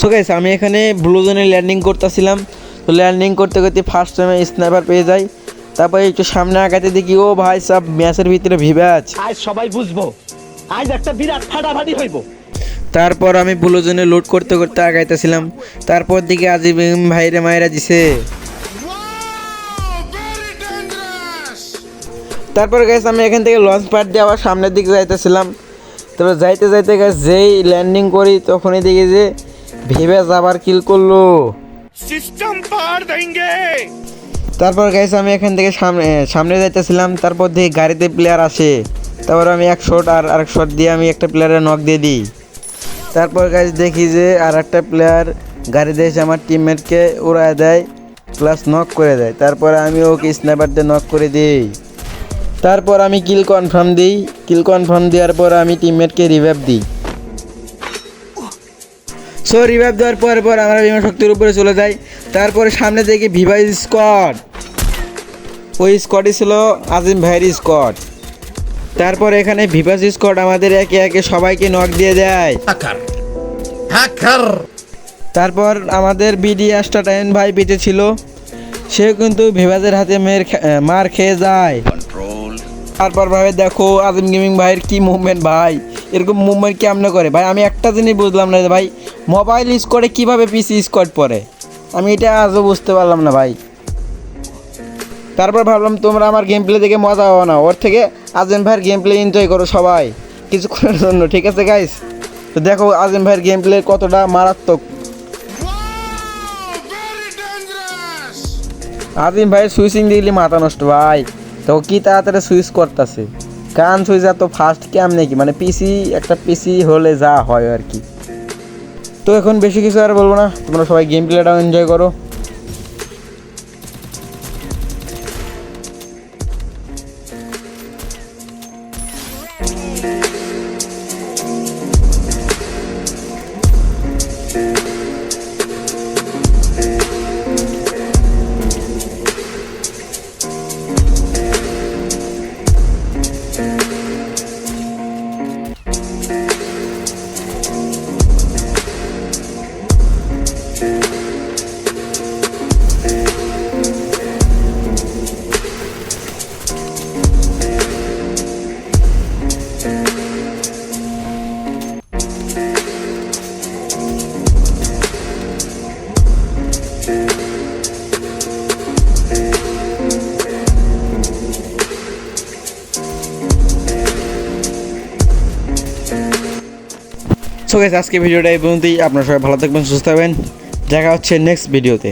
So guys আমি এখানে blue জোনে ল্যান্ডিং করতেছিলাম। তো ল্যান্ডিং করতে করতে ফার্স্ট টাইমে স্নাইপার পেয়ে যাই। তারপরে একটু সামনে আগাতে দেখি ও ভাই সব ম্যাচের ভিতরে ভিভাজ আজ সবাই বুঝব। আজ একটা বিরাট ফাটাফাটি হইব। তারপর আমি ব্লু জোনে লোড করতে করতে আগাইতেছিলাম। তারপর দিকে আজিম ভাইরে মায়েরা দিছে। তারপর গাইস আমি এখান থেকে লঞ্চ প্যাড দিয়ে আবার সামনের দিকে যাইতেছিলাম। তারপর যাইতে যাইতে গাইস যেই ল্যান্ডিং করি তখনই দেখি যে ভেবে আবার কিল করল। সিস্টেম পার দেंगे তারপর গাইস আমি এখান থেকে সামনে সামনে যাইতেছিলাম তারপর দেখি গাড়িতে প্লেয়ার আসে। তারপর আমি এক শট আর আরেক শট দিয়ে আমি একটা প্লেয়ারের নক দিয়ে দিই। তারপর গাইস দেখি যে আর একটা প্লেয়ার গাড়িতে এসে আমার টিমমেটকে উড়ায় দেয় প্লাস নক করে দেয়। তারপর আমি ওকে স্ন্যাপার দিয়ে নক করে দিই। তারপর আমি কিল কনফার্ম দিই। কিল কনফার্ম দেওয়ার পর আমি টিমমেটকে রিভাইভ দিই। সো রিভাইভ দেওয়ার পর পর আমরা বিমান শক্তির উপরে চলে যাই। তারপরে সামনে দেখি ভিভাইস স্কট ওই স্কটই ছিল আজিম ভাইয়ের স্কট তারপর এখানে ভিভাস স্কট আমাদের একে একে সবাইকে নক দিয়ে দেয়। তারপর আমাদের বিডি টাইন ভাই বেঁচে ছিল। সে কিন্তু ভিভাজের হাতে মেয়ের মার খেয়ে যায়। তারপর ভাবে দেখো আজিম গেমিং ভাইয়ের কি মুভমেন্ট ভাই? এরকম মুভমেন্ট কেমনে করে? ভাই আমি একটা জিনিস বুঝলাম না ভাই মোবাইল স্কোরে কীভাবে পিসি স্কোয়াড পরে আমি এটা আজও বুঝতে পারলাম না ভাই। তারপর ভাবলাম তোমরা আমার গেম প্লে দেখে মজা পাবো না। ওর থেকে আজিম ভাইয়ের গেম প্লে এনজয় করো সবাই কিছুক্ষণের জন্য ঠিক আছে গাইস তো দেখো আজিম ভাইয়ের গেম প্লে কতটা মারাত্মক। আজিম ভাই সুইচিং দিলি মাথা নষ্ট ভাই। তো কি তাড়াতাড়ি সুইচ করতেছে? কান সুইচ এত ফাস্ট কেমনে কি? মানে পিসি একটা পিসি হলে যা হয় আর কি। তো এখন বেশি কিছু আর বলব না। তোমরা সবাই গেম প্লেটাও এনজয় করো। সো গাইস আজকে ভিডিওটা এই পর্যন্তই। আপনারা সবাই ভালো থাকবেন, সুস্থ থাকবেন। দেখা হচ্ছে নেক্সট ভিডিওতে